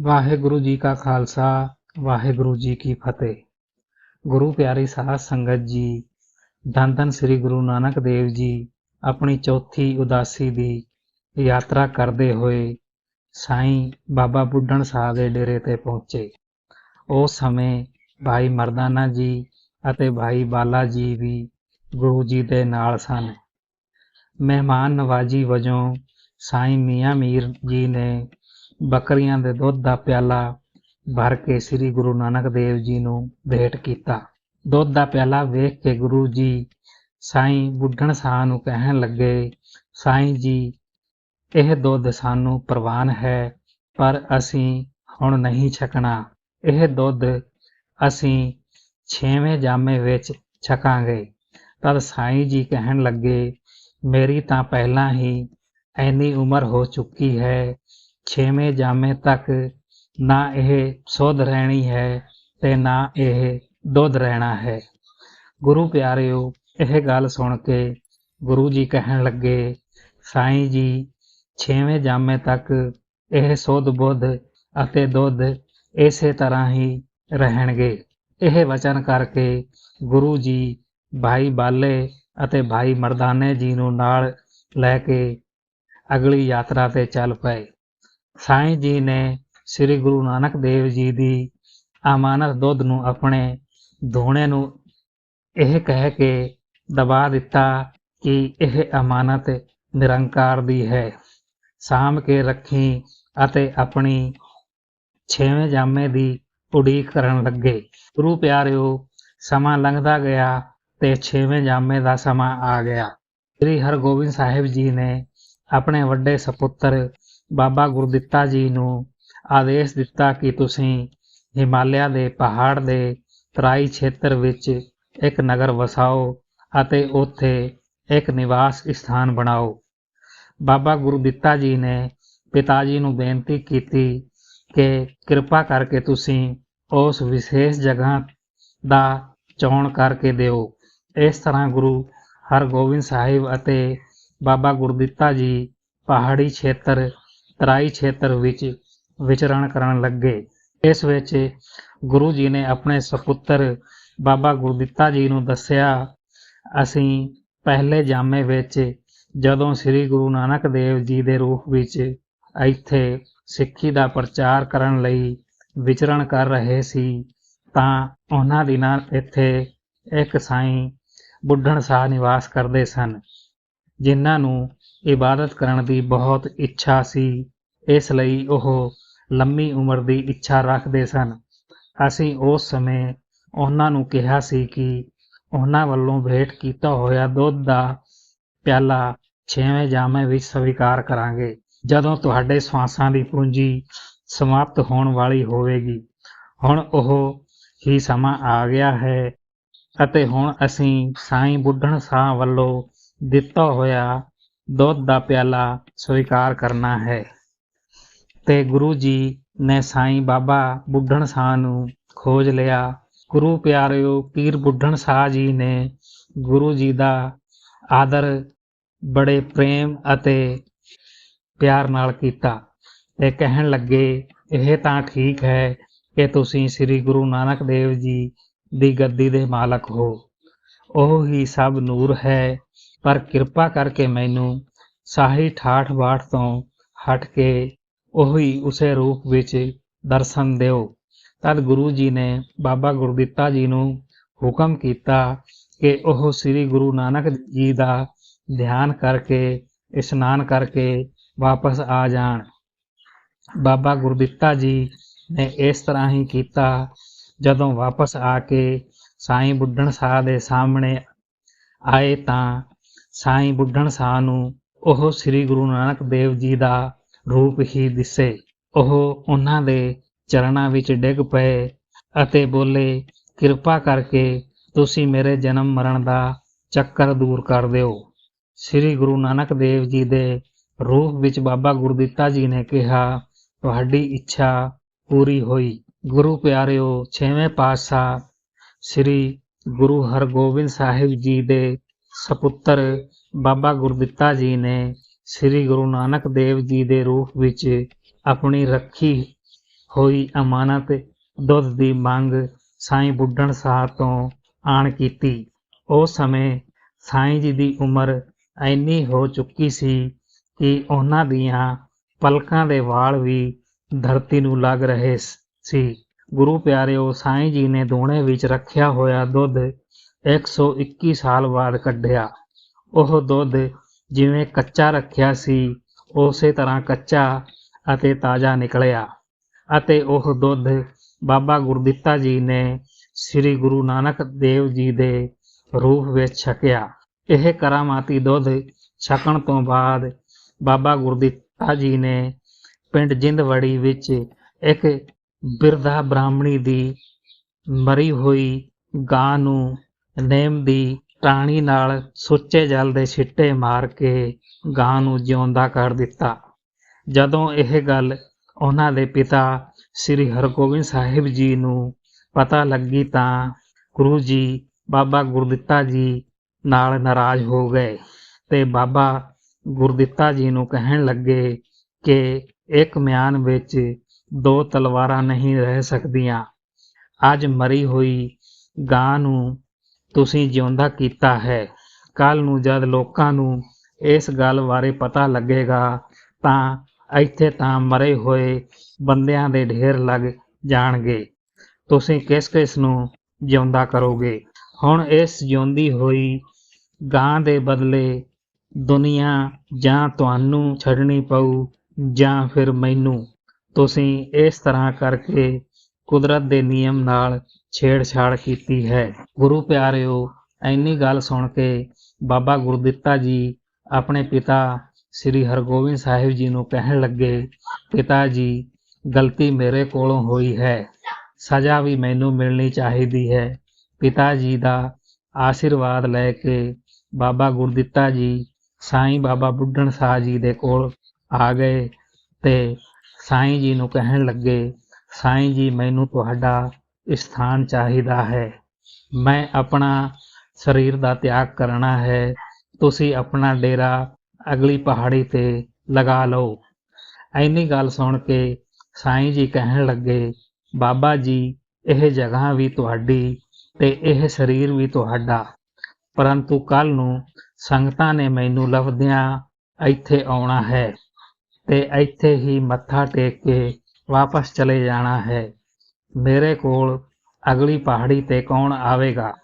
ਵਾਹਿਗੁਰੂ ਜੀ ਕਾ ਖਾਲਸਾ, ਵਾਹਿਗੁਰੂ ਜੀ ਕੀ ਫਤਿਹ। ਗੁਰੂ ਪਿਆਰੀ ਸਾਧ ਸੰਗਤ ਜੀ, ਦੰਦਨ ਸ੍ਰੀ ਗੁਰੂ ਨਾਨਕ ਦੇਵ ਜੀ ਆਪਣੀ ਚੌਥੀ ਉਦਾਸੀ ਦੀ ਯਾਤਰਾ ਕਰਦੇ ਹੋਏ ਸਾਈਂ ਬਾਬਾ ਬੁੱਢਣ ਸਾਹਿਬ ਦੇ ਡੇਰੇ ਤੇ ਪਹੁੰਚੇ। ਉਸ ਸਮੇਂ ਭਾਈ ਮਰਦਾਨਾ ਜੀ ਅਤੇ ਭਾਈ ਬਾਲਾ ਜੀ ਵੀ ਗੁਰੂ ਜੀ ਦੇ ਨਾਲ ਸਨ। ਮਹਿਮਾਨ ਨਵਾਜੀ ਵਜੋਂ ਸਾਈਂ ਮੀਆਂ ਮੀਰ ਜੀ ਨੇ ਬੱਕਰੀਆਂ ਦੇ ਦੁੱਧ ਦਾ ਪਿਆਲਾ ਭਰ ਕੇ ਸ੍ਰੀ ਗੁਰੂ ਨਾਨਕ ਦੇਵ ਜੀ ਨੂੰ ਭੇਟ ਕੀਤਾ। ਦੁੱਧ ਦਾ ਪਿਆਲਾ ਵੇਖ ਕੇ ਗੁਰੂ ਜੀ ਸਾਈਂ ਬੁੱਢਣ ਸਾਹ ਨੂੰ ਕਹਿਣ ਲੱਗੇ, ਸਾਈਂ ਜੀ, ਇਹ ਦੁੱਧ ਸਾਨੂੰ ਪ੍ਰਵਾਨ ਹੈ, ਪਰ ਅਸੀਂ ਹੁਣ ਨਹੀਂ ਛਕਣਾ। ਇਹ ਦੁੱਧ ਅਸੀਂ ਛੇਵੇਂ ਜਾਮੇ ਵਿੱਚ ਛਕਾਂਗੇ। ਤਦ ਸਾਈਂ ਜੀ ਕਹਿਣ ਲੱਗੇ, ਮੇਰੀ ਤਾਂ ਪਹਿਲਾਂ ਹੀ ਐਨੀ ਉਮਰ ਹੋ ਚੁੱਕੀ ਹੈ ਛੇਵੇਂ ਜਾਮੇ ਤੱਕ ਨਾ ਇਹ ਸੁੱਧ ਰਹਿਣੀ ਹੈ ਤੇ ਨਾ ਇਹ ਦੁੱਧ ਰਹਿਣਾ ਹੈ। ਗੁਰੂ ਪਿਆਰਿਓ, ਇਹ ਗੱਲ ਸੁਣ ਕੇ ਗੁਰੂ ਜੀ ਕਹਿਣ ਲੱਗੇ, ਸਾਈਂ ਜੀ, ਛੇਵੇਂ ਜਾਮੇ ਤੱਕ ਇਹ ਸੁੱਧ ਬੁੱਧ ਅਤੇ ਦੁੱਧ ਇਸੇ ਤਰ੍ਹਾਂ ਹੀ ਰਹਿਣਗੇ। ਇਹ ਵਚਨ ਕਰਕੇ ਗੁਰੂ ਜੀ ਭਾਈ ਬਾਲੇ ਅਤੇ ਭਾਈ ਮਰਦਾਨੇ ਜੀ ਨੂੰ ਨਾਲ ਲੈ ਕੇ ਅਗਲੀ ਯਾਤਰਾ ਤੇ ਚੱਲ ਪਏ। ਸਾਈਂ ਜੀ ਨੇ ਸ੍ਰੀ ਗੁਰੂ ਨਾਨਕ ਦੇਵ ਜੀ ਦੀ ਅਮਾਨਤ ਦੁੱਧ ਨੂੰ ਆਪਣੇ ਧੋਣੇ ਨੂੰ ਇਹ ਕਹਿ ਕੇ ਦਬਾ ਦਿੱਤਾ ਕਿ ਇਹ ਅਮਾਨਤ ਨਿਰੰਕਾਰ ਦੀ ਹੈ। ਸਾਂਭ ਕੇ ਰੱਖੀ ਅਤੇ ਆਪਣੀ ਛੇਵੇਂ ਜਾਮੇ ਦੀ ਉਡੀਕ ਕਰਨ ਲੱਗੇ। ਗੁਰੂ ਪਿਆਰਿਓ, ਸਮਾਂ ਲੰਘਦਾ ਗਿਆ ਤੇ ਛੇਵੇਂ ਜਾਮੇ ਦਾ ਸਮਾਂ ਆ ਗਿਆ। ਸ੍ਰੀ ਹਰਗੋਬਿੰਦ ਸਾਹਿਬ ਜੀ ਨੇ ਆਪਣੇ ਵੱਡੇ ਸਪੁੱਤਰ ਬਾਬਾ ਗੁਰਦਿੱਤਾ ਜੀ ਨੂੰ ਆਦੇਸ਼ ਦਿੱਤਾ ਕਿ ਤੁਸੀਂ ਹਿਮਾਲਿਆ ਦੇ ਪਹਾੜ ਦੇ ਤਰਾਈ ਖੇਤਰ ਵਿੱਚ ਇੱਕ ਨਗਰ ਵਸਾਓ ਅਤੇ ਉੱਥੇ ਇੱਕ ਨਿਵਾਸ ਸਥਾਨ ਬਣਾਓ। ਬਾਬਾ ਗੁਰਦਿੱਤਾ ਜੀ ਨੇ ਪਿਤਾ ਜੀ ਨੂੰ ਬੇਨਤੀ ਕੀਤੀ ਕਿ ਕਿਰਪਾ ਕਰਕੇ ਤੁਸੀਂ ਉਸ ਵਿਸ਼ੇਸ਼ ਜਗ੍ਹਾ ਦਾ ਚੋਣ ਕਰਕੇ ਦਿਓ। ਇਸ ਤਰ੍ਹਾਂ ਗੁਰੂ ਹਰਗੋਬਿੰਦ ਸਾਹਿਬ ਅਤੇ ਬਾਬਾ ਗੁਰਦਿੱਤਾ ਜੀ ਪਹਾੜੀ ਖੇਤਰ ਤਰਾਈ ਖੇਤਰ ਵਿੱਚ ਵਿਚਰਣ ਕਰਨ ਲੱਗੇ। ਇਸ ਵਿੱਚ ਗੁਰੂ ਜੀ ਨੇ ਆਪਣੇ ਸੁਪੁੱਤਰ ਬਾਬਾ ਗੁਰਦਿੱਤਾ ਜੀ ਨੂੰ ਦੱਸਿਆ, ਅਸੀਂ ਪਹਿਲੇ ਜਾਮੇ ਵਿੱਚ ਜਦੋਂ ਸ੍ਰੀ ਗੁਰੂ ਨਾਨਕ ਦੇਵ ਜੀ ਦੇ ਰੂਪ ਵਿੱਚ ਇੱਥੇ ਸਿੱਖੀ ਦਾ ਪ੍ਰਚਾਰ ਕਰਨ ਲਈ ਵਿਚਰਣ ਕਰ ਰਹੇ ਸੀ, ਤਾਂ ਉਹਨਾਂ ਦਿਨਾਂ ਇੱਥੇ ਇੱਕ ਸਾਈਂ ਬੁੱਢਣ ਸਾਹ ਨਿਵਾਸ ਕਰਦੇ ਸਨ, ਜਿਨ੍ਹਾਂ ਨੂੰ ਇਬਾਦਤ ਕਰਨ ਦੀ ਬਹੁਤ ਇੱਛਾ ਸੀ। ਇਸ ਲਈ ਉਹ ਲੰਮੀ ਉਮਰ ਦੀ ਇੱਛਾ ਰੱਖਦੇ ਸਨ। ਅਸੀਂ ਉਸ ਸਮੇਂ ਉਹਨਾਂ ਨੂੰ ਕਿਹਾ ਸੀ ਕਿ ਉਹਨਾਂ ਵੱਲੋਂ ਭੇਟ ਕੀਤਾ ਹੋਇਆ ਦੁੱਧ ਦਾ ਪਿਆਲਾ ਛੇਵੇਂ ਜਾਮੇ ਵਿੱਚ ਸਵੀਕਾਰ ਕਰਾਂਗੇ। ਜਦੋਂ ਤੁਹਾਡੇ ਸਵਾਸਾਂ ਦੀ ਪੂੰਜੀ ਸਮਾਪਤ ਹੋਣ ਵਾਲੀ ਹੋਵੇਗੀ, ਹੁਣ ਉਹ ਹੀ ਸਮਾਂ ਆ ਗਿਆ ਹੈ ਅਤੇ ਹੁਣ ਅਸੀਂ ਸਾਈਂ ਬੁੱਢਣ ਸਾਹ ਵੱਲੋਂ ਦਿੱਤਾ ਹੋਇਆ ਦੁੱਧ ਦਾ ਪਿਆਲਾ ਸਵੀਕਾਰ ਕਰਨਾ ਹੈ। ਤੇ ਗੁਰੂ ਜੀ ਨੇ ਸਾਈਂ ਬਾਬਾ ਬੁੱਢਣ ਸਾਹ ਨੂੰ ਖੋਜ ਲਿਆ। ਗੁਰੂ ਪਿਆਰਿਓ, ਪੀਰ ਬੁੱਢਣ ਸਾਹ ਜੀ ਨੇ ਗੁਰੂ ਜੀ ਦਾ ਆਦਰ ਬੜੇ ਪ੍ਰੇਮ ਅਤੇ ਪਿਆਰ ਨਾਲ ਕੀਤਾ। ਤੇ ਕਹਿਣ ਲੱਗੇ, ਇਹ ਤਾਂ ਠੀਕ ਹੈ ਕਿ ਤੁਸੀਂ ਸ੍ਰੀ ਗੁਰੂ ਨਾਨਕ ਦੇਵ ਜੀ ਦੀ ਗੱਦੀ ਦੇ ਮਾਲਕ ਹੋ। ਉਹ ਹੀ ਸਭ ਨੂਰ ਹੈ। ਪਰ ਕਿਰਪਾ ਕਰਕੇ ਮੈਨੂੰ ਸਾਹੀ ਠਾਠ ਬਾਠ ਤੋਂ ਹਟ ਕੇ ਉਹੀ ਉਸੇ ਰੂਪ ਵਿੱਚ ਦਰਸ਼ਨ ਦਿਓ। ਤਦ ਗੁਰੂ ਜੀ ਨੇ ਬਾਬਾ ਗੁਰਦਿੱਤਾ ਜੀ ਨੂੰ ਹੁਕਮ ਕੀਤਾ ਕਿ ਉਹ ਸ੍ਰੀ ਗੁਰੂ ਨਾਨਕ ਜੀ ਦਾ ਧਿਆਨ ਕਰਕੇ, ਇਸ਼ਨਾਨ ਕਰਕੇ ਵਾਪਸ ਆ ਜਾਣ। ਬਾਬਾ ਗੁਰਦਿੱਤਾ ਜੀ ਨੇ ਇਸ ਤਰ੍ਹਾਂ ਹੀ ਕੀਤਾ। ਜਦੋਂ ਵਾਪਸ ਆ ਕੇ ਸਾਈਂ ਬੁੱਢਣ ਸਾਹਿਬ ਦੇ ਸਾਹਮਣੇ ਆਏ ਤਾਂ ਸਾਈਂ ਬੁੱਢਣ ਸਾਹ ਨੂੰ ਉਹ ਸ੍ਰੀ ਗੁਰੂ ਨਾਨਕ ਦੇਵ ਜੀ ਦਾ ਰੂਪ ਹੀ ਦਿਸੇ। ਉਹ ਉਹਨਾਂ ਦੇ ਚਰਨਾਂ ਵਿੱਚ ਡਿੱਗ ਪਏ ਅਤੇ ਬੋਲੇ, ਕਿਰਪਾ ਕਰਕੇ ਤੁਸੀਂ ਮੇਰੇ ਜਨਮ ਮਰਨ ਦਾ ਚੱਕਰ ਦੂਰ ਕਰ ਦਿਓ। ਸ੍ਰੀ ਗੁਰੂ ਨਾਨਕ ਦੇਵ ਜੀ ਦੇ ਰੂਪ ਵਿੱਚ ਬਾਬਾ ਗੁਰਦਿੱਤਾ ਜੀ ਨੇ ਕਿਹਾ, ਤੁਹਾਡੀ ਇੱਛਾ ਪੂਰੀ ਹੋਈ। ਗੁਰੂ ਪਿਆਰਿਓ, ਛੇਵੇਂ ਪਾਤਸ਼ਾਹ ਸ੍ਰੀ ਗੁਰੂ ਹਰਗੋਬਿੰਦ ਸਾਹਿਬ ਜੀ ਦੇ ਸਪੁੱਤਰ ਬਾਬਾ ਗੁਰਦਿੱਤਾ ਜੀ ਨੇ ਸ੍ਰੀ ਗੁਰੂ ਨਾਨਕ ਦੇਵ ਜੀ ਦੇ ਰੂਪ ਵਿੱਚ ਆਪਣੀ ਰੱਖੀ ਹੋਈ ਅਮਾਨਤ ਦੁੱਧ ਦੀ ਮੰਗ ਸਾਈਂ ਬੁੱਢਣ ਸਾਹਿਬ ਤੋਂ ਆਣ ਕੀਤੀ। ਉਸ ਸਮੇਂ ਸਾਈਂ ਜੀ ਦੀ ਉਮਰ ਇੰਨੀ ਹੋ ਚੁੱਕੀ ਸੀ ਕਿ ਉਹਨਾਂ ਦੀਆਂ ਪਲਕਾਂ ਦੇ ਵਾਲ ਵੀ ਧਰਤੀ ਨੂੰ ਲੱਗ ਰਹੇ ਸੀ। ਗੁਰੂ ਪਿਆਰਿਓ, ਸਾਈਂ ਜੀ ਨੇ ਦੋਣੇ ਵਿੱਚ ਰੱਖਿਆ ਹੋਇਆ ਦੁੱਧ 121 ਸਾਲ ਬਾਅਦ ਕੱਢਿਆ। ਉਹ ਦੁੱਧ ਜਿਵੇਂ ਕੱਚਾ ਰੱਖਿਆ ਸੀ, ਉਸੇ ਤਰ੍ਹਾਂ ਕੱਚਾ ਅਤੇ ਤਾਜ਼ਾ ਨਿਕਲਿਆ ਅਤੇ ਉਹ ਦੁੱਧ ਬਾਬਾ ਗੁਰਦਿੱਤਾ ਜੀ ਨੇ ਸ੍ਰੀ ਗੁਰੂ ਨਾਨਕ ਦੇਵ ਜੀ ਦੇ ਰੂਪ ਵਿੱਚ ਛਕਿਆ। ਇਹ ਕਰਾਮਾਤੀ ਦੁੱਧ ਛਕਣ ਤੋਂ ਬਾਅਦ ਬਾਬਾ ਗੁਰਦਿੱਤਾ ਜੀ ਨੇ ਪਿੰਡ ਜਿੰਦਵੜੀ ਵਿੱਚ ਇੱਕ ਬਿਰਧਾ ਬ੍ਰਾਹਮਣੀ ਦੀ ਮਰੀ ਹੋਈ ਗਾਂ ਨੂੰ ਨੇਮ ਦੀ ਟਾਣੀ ਨਾਲ ਸੁੱਚੇ ਜਲ ਦੇ ਛਿੱਟੇ ਮਾਰ ਕੇ ਗਾਂ ਨੂੰ ਜਿਉਂਦਾ ਕਰ ਦਿੱਤਾ। ਜਦੋਂ ਇਹ ਗੱਲ ਉਹਨਾਂ ਦੇ ਪਿਤਾ ਸ੍ਰੀ ਹਰਗੋਬਿੰਦ ਸਾਹਿਬ ਜੀ ਨੂੰ ਪਤਾ ਲੱਗੀ ਤਾਂ ਗੁਰੂ ਜੀ, ਬਾਬਾ ਗੁਰਦਿੱਤਾ ਜੀ ਨਾਲ ਨਾਰਾਜ਼ ਹੋ ਗਏ ਤੇ ਬਾਬਾ ਗੁਰਦਿੱਤਾ ਜੀ ਨੂੰ ਕਹਿਣ ਲੱਗੇ ਕਿ ਇੱਕ ਮਿਆਨ ਵਿੱਚ ਦੋ ਤਲਵਾਰਾਂ ਨਹੀਂ ਰਹਿ ਸਕਦੀਆਂ। ਅੱਜ ਮਰੀ ਹੋਈ ਗਾਂ ਨੂੰ ਤੁਸੀਂ ਜਿਉਂਦਾ ਕੀਤਾ ਹੈ। ਕੱਲ ਨੂੰ ਜਦ ਲੋਕਾਂ ਨੂੰ ਇਸ ਗੱਲ ਬਾਰੇ ਪਤਾ ਲੱਗੇਗਾ, ਤਾਂ ਇੱਥੇ ਤਾਂ ਮਰੇ ਹੋਏ ਬੰਦਿਆਂ ਦੇ ਢੇਰ ਲੱਗ ਜਾਣਗੇ। ਤੁਸੀਂ ਕਿਸ ਕਿਸ ਨੂੰ ਜਿਉਂਦਾ ਕਰੋਗੇ? ਹੁਣ ਇਸ ਜਿਉਂਦੀ ਹੋਈ ਗਾਂ ਦੇ ਬਦਲੇ ਦੁਨੀਆ ਜਾਂ ਤੁਹਾਨੂੰ ਛੱਡਣੀ ਪਊ ਜਾਂ ਫਿਰ ਮੈਨੂੰ। ਤੁਸੀਂ ਇਸ ਤਰ੍ਹਾਂ ਕਰਕੇ ਕੁਦਰਤ ਦੇ ਨਿਯਮ ਨਾਲ ਛੇੜਛਾੜ ਕੀਤੀ ਹੈ। ਗੁਰੂ ਪਿਆਰਿਓ ਐਨੀ ਗੱਲ ਸੁਣ ਕੇ ਬਾਬਾ ਗੁਰਦਿੱਤਾ ਜੀ ਆਪਣੇ ਪਿਤਾ ਸ੍ਰੀ ਹਰਗੋਬਿੰਦ ਸਾਹਿਬ ਜੀ ਨੂੰ ਕਹਿਣ ਲੱਗੇ, ਪਿਤਾ ਜੀ, ਗਲਤੀ ਮੇਰੇ ਕੋਲੋਂ ਹੋਈ ਹੈ। ਸਜ਼ਾ ਵੀ ਮੈਨੂੰ ਮਿਲਣੀ ਚਾਹੀਦੀ ਹੈ। ਪਿਤਾ ਜੀ ਦਾ ਆਸ਼ੀਰਵਾਦ ਲੈ ਕੇ ਬਾਬਾ ਗੁਰਦਿੱਤਾ ਜੀ ਸਾਈਂ ਬਾਬਾ ਬੁੱਢਣ ਸਾਹ ਜੀ ਦੇ ਕੋਲ ਆ ਗਏ ਤੇ ਸਾਈਂ ਜੀ ਨੂੰ ਕਹਿਣ ਲੱਗੇ ਸਾਈਂ ਜੀ, ਮੈਨੂੰ ਤੁਹਾਡਾ ਸਥਾਨ ਚਾਹੀਦਾ ਹੈ। ਮੈਂ ਆਪਣਾ ਸਰੀਰ ਦਾ ਤਿਆਗ ਕਰਨਾ ਹੈ। ਤੁਸੀਂ ਆਪਣਾ ਡੇਰਾ ਅਗਲੀ ਪਹਾੜੀ ਤੇ ਲਗਾ ਲਓ। ਐਨੀ ਗੱਲ ਸੁਣ ਕੇ ਸਾਈਂ ਜੀ ਕਹਿਣ ਲੱਗੇ, ਬਾਬਾ ਜੀ, ਇਹ ਜਗ੍ਹਾ ਵੀ ਤੁਹਾਡੀ ਤੇ ਇਹ ਸਰੀਰ ਵੀ ਤੁਹਾਡਾ। ਪਰੰਤੂ ਕੱਲ ਨੂੰ ਸੰਗਤਾਂ ਨੇ ਮੈਨੂੰ ਲੱਭਦਿਆਂ ਇੱਥੇ ਆਉਣਾ ਹੈ ਤੇ ਇੱਥੇ ਹੀ ਮੱਥਾ ਟੇਕ ਕੇ ਵਾਪਸ ਚਲੇ ਜਾਣਾ ਹੈ। ਮੇਰੇ ਕੋਲ ਅਗਲੀ ਪਹਾੜੀ ਤੇ ਕੌਣ ਆਵੇਗਾ?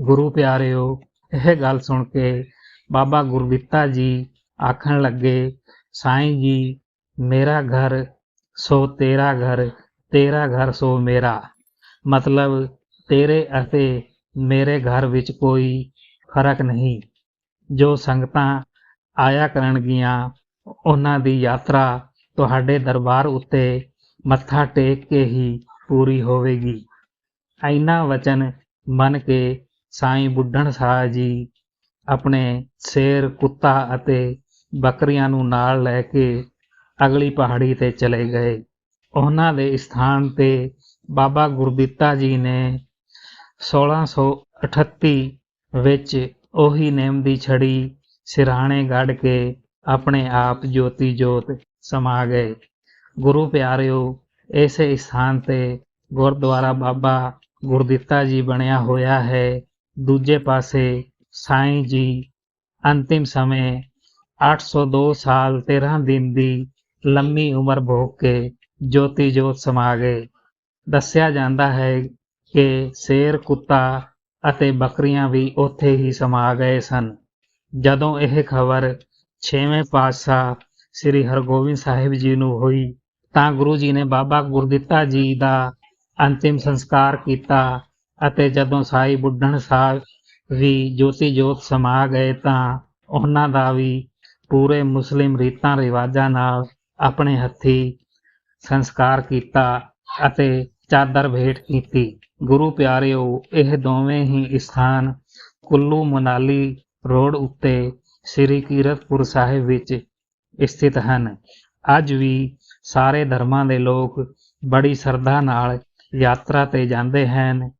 ਗੁਰੂ ਪਿਆਰਿਓ, ਇਹ ਗੱਲ ਸੁਣ ਕੇ ਬਾਬਾ ਗੁਰਦਿੱਤਾ ਜੀ ਆਖਣ ਲੱਗੇ, ਸਾਈਂ ਜੀ, ਮੇਰਾ ਘਰ ਸੋ ਤੇਰਾ ਘਰ ਤੇਰਾ ਘਰ ਸੋ ਮੇਰਾ। ਮਤਲਬ ਤੇਰੇ ਅਤੇ ਮੇਰੇ ਘਰ ਵਿੱਚ ਕੋਈ ਫ਼ਰਕ ਨਹੀਂ। ਜੋ ਸੰਗਤਾਂ ਆਇਆ ਕਰਨਗੀਆਂ ਉਹਨਾਂ ਦੀ ਯਾਤਰਾ ਤੁਹਾਡੇ ਦਰਬਾਰ ਉੱਤੇ ਮੱਥਾ ਟੇਕ ਕੇ ਹੀ ਪੂਰੀ ਹੋਵੇਗੀ। ਐਨਾ ਵਚਨ ਮੰਨ ਕੇ ਸਾਈਂ ਬੁੱਢਣ ਸਾਹ ਜੀ ਆਪਣੇ ਸ਼ੇਰ, ਕੁੱਤਾ ਅਤੇ ਬੱਕਰੀਆਂ ਨੂੰ ਨਾਲ ਲੈ ਕੇ ਅਗਲੀ ਪਹਾੜੀ ਤੇ ਚਲੇ ਗਏ। ਉਹਨਾਂ ਦੇ ਸਥਾਨ ਤੇ ਬਾਬਾ ਗੁਰਦਿੱਤਾ ਜੀ ਨੇ 1638 ਵਿੱਚ ਉਹੀ ਨੇਮ ਦੀ ਛੜੀ ਸਿਰਾਣੇ ਗੱਡ ਕੇ ਆਪਣੇ ਆਪ ਜੋਤੀ ਜੋਤ ਸਮਾ ਗਏ। ਗੁਰੂ ਪਿਆਰਿਓ, ਇਸੇ ਸਥਾਨ ਤੇ ਗੁਰਦੁਆਰਾ ਬਾਬਾ ਗੁਰਦਿੱਤਾ ਜੀ ਬਣਿਆ ਹੋਇਆ ਹੈ। ਦੂਜੇ ਪਾਸੇ ਸਾਈਂ ਜੀ ਅੰਤਿਮ ਸਮੇਂ 802 ਸਾਲ 13 ਦਿਨ ਦੀ ਲੰਮੀ ਉਮਰ ਭੋਗ ਕੇ ਜੋਤੀ ਜੋਤ ਸਮਾ ਗਏ। ਦੱਸਿਆ ਜਾਂਦਾ ਹੈ ਕਿ ਸ਼ੇਰ, ਕੁੱਤਾ ਅਤੇ ਬੱਕਰੀਆਂ ਵੀ ਉੱਥੇ ਹੀ ਸਮਾ ਗਏ ਸਨ। ਜਦੋਂ ਇਹ ਖਬਰ ਛੇਵੇਂ ਪਾਤਸ਼ਾਹ ਸ੍ਰੀ ਹਰਗੋਬਿੰਦ ਸਾਹਿਬ ਜੀ ਨੂੰ ਹੋਈ, ਤਾਂ ਗੁਰੂ ਜੀ ਨੇ ਬਾਬਾ ਗੁਰਦਿੱਤਾ ਜੀ ਦਾ ਅੰਤਿਮ ਸੰਸਕਾਰ ਕੀਤਾ ਅਤੇ ਜਦੋਂ ਸਾਈ ਬੁੱਢਣ ਸਾਹਿਬ ਵੀ ਜੋਤੀ ਜੋਤ ਸਮਾ ਗਏ ਤਾਂ ਉਹਨਾਂ ਦਾ ਵੀ ਪੂਰੇ ਮੁਸਲਿਮ ਰੀਤਾਂ ਰਿਵਾਜਾਂ ਨਾਲ ਆਪਣੇ ਹੱਥੀ ਸੰਸਕਾਰ ਕੀਤਾ ਅਤੇ ਚਾਦਰ ਭੇਟ ਕੀਤੀ। ਗੁਰੂ ਪਿਆਰਿਓ, ਇਹ ਦੋਵੇਂ ਹੀ ਸਥਾਨ ਕੁੱਲੂ ਮਨਾਲੀ ਰੋਡ ਉੱਤੇ ਸ੍ਰੀ ਕੀਰਤਪੁਰ ਸਾਹਿਬ ਵਿੱਚ ਸਥਿਤ ਹਨ। ਅੱਜ ਵੀ ਸਾਰੇ ਧਰਮਾਂ ਦੇ ਲੋਕ ਬੜੀ ਸ਼ਰਧਾ ਨਾਲ ਯਾਤਰਾ ਤੇ ਜਾਂਦੇ ਹਨ।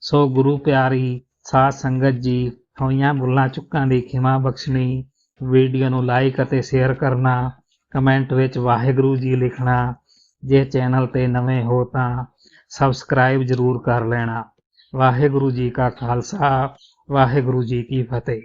ਸੋ ਗੁਰੂ ਪਿਆਰੀ ਸਾਧ ਸੰਗਤ ਜੀ, ਹੋਈਆਂ ਬੁੱਲਾਂ ਚੁੱਕਾਂ ਦੀ ਖਿਮਾ ਬਖਸ਼ਣੀ, ਵੀਡੀਓ ਨੂੰ ਲਾਈਕ ਅਤੇ ਸ਼ੇਅਰ ਕਰਨਾ ਕਮੈਂਟ ਵਿੱਚ ਵਾਹਿਗੁਰੂ ਜੀ ਲਿਖਣਾ, ਜੇ ਚੈਨਲ ਤੇ ਨਵੇਂ ਹੋ ਤਾਂ ਸਬਸਕ੍ਰਾਈਬ ਜ਼ਰੂਰ ਕਰ ਲੈਣਾ। ਵਾਹਿਗੁਰੂ ਜੀ ਕਾ ਖਾਲਸਾ, ਵਾਹਿਗੁਰੂ ਜੀ ਕੀ ਫਤਿਹ।